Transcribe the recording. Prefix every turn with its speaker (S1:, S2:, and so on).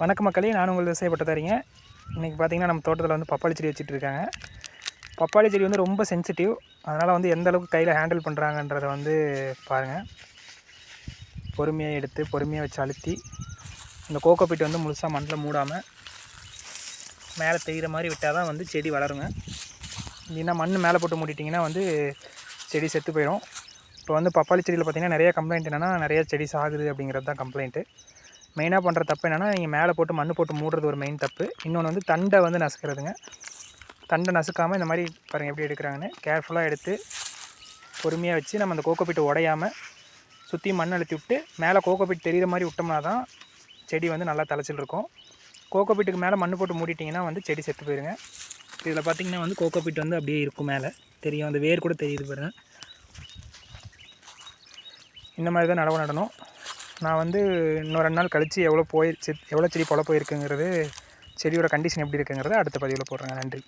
S1: வணக்க மக்களே நான் உங்கள் விவசாயப்பட்டதாரிங்க இன்றைக்கி பார்த்தீங்கன்னா நம்ம தோட்டத்தில் வந்து பப்பாளி செடி வச்சுட்டு இருக்காங்க. பப்பாளி செடி வந்து ரொம்ப சென்சிட்டிவ் அதனால் வந்து எந்த அளவுக்கு கையில் ஹேண்டில் பண்ணுறாங்கன்றதை வந்து பாருங்கள் பொறுமையாக எடுத்து பொறுமையாக வச்சு அழுத்தி இந்த கோகோபீட் வந்து முழுசாக மண்ணில் மூடாமல் மேலே தெய்கிற மாதிரி விட்டால் தான் வந்து செடி வளருங்க. இல்லைன்னா மண் மேலே போட்டு மூடிட்டிங்கன்னா வந்து செடி செத்து போயிடும் இப்போ வந்து பப்பாளி செடியில் பார்த்தீங்கன்னா நிறைய கம்ப்ளைண்ட் என்னென்னா நிறைய செடி சாகுது அப்படிங்கிறது தான் கம்ப்ளைண்ட்டு மெயினாக பண்ணுற தப்பு என்னென்னா நீங்கள் மேலே போட்டு மண் போட்டு மூடுறது ஒரு மெயின் தப்பு. இன்னொன்று வந்து தண்டை வந்து நசுக்கிறதுங்க. தண்டை நசுக்காமல் இந்த மாதிரி பாருங்கள் எப்படி எடுக்கிறாங்கன்னு. கேர்ஃபுல்லாக எடுத்து பொறுமையாக வச்சு நம்ம அந்த கோகோபீட்டை உடையாமல் சுற்றி மண் அழுத்தி விட்டு மேலே கோகோபிட் தெரிகிற மாதிரி விட்டோம்னா தான் செடி வந்து நல்லா தலைச்சில் இருக்கும். கோகோபீட்டுக்கு மேலே மண் போட்டு மூடிட்டிங்கன்னா வந்து செடி செத்து போயிருங்க. இதில் பார்த்தீங்கன்னா வந்து கோகோபீட் வந்து அப்படியே இருக்கும் மேலே. தெரியும். அந்த வேர் கூட தெரியுது பாருங்கள் இந்த மாதிரி தான் நடவு நடணும். நான் வந்து இன்னும் ரெண்டு நாள் கழித்து எவ்வளோ போய் எவ்வளோ செடி பொல போயிருக்குங்கிறது செடியோட கண்டிஷன் எப்படி இருக்குங்கிறத அடுத்த பதிவில் போடுறேங்க. நன்றி.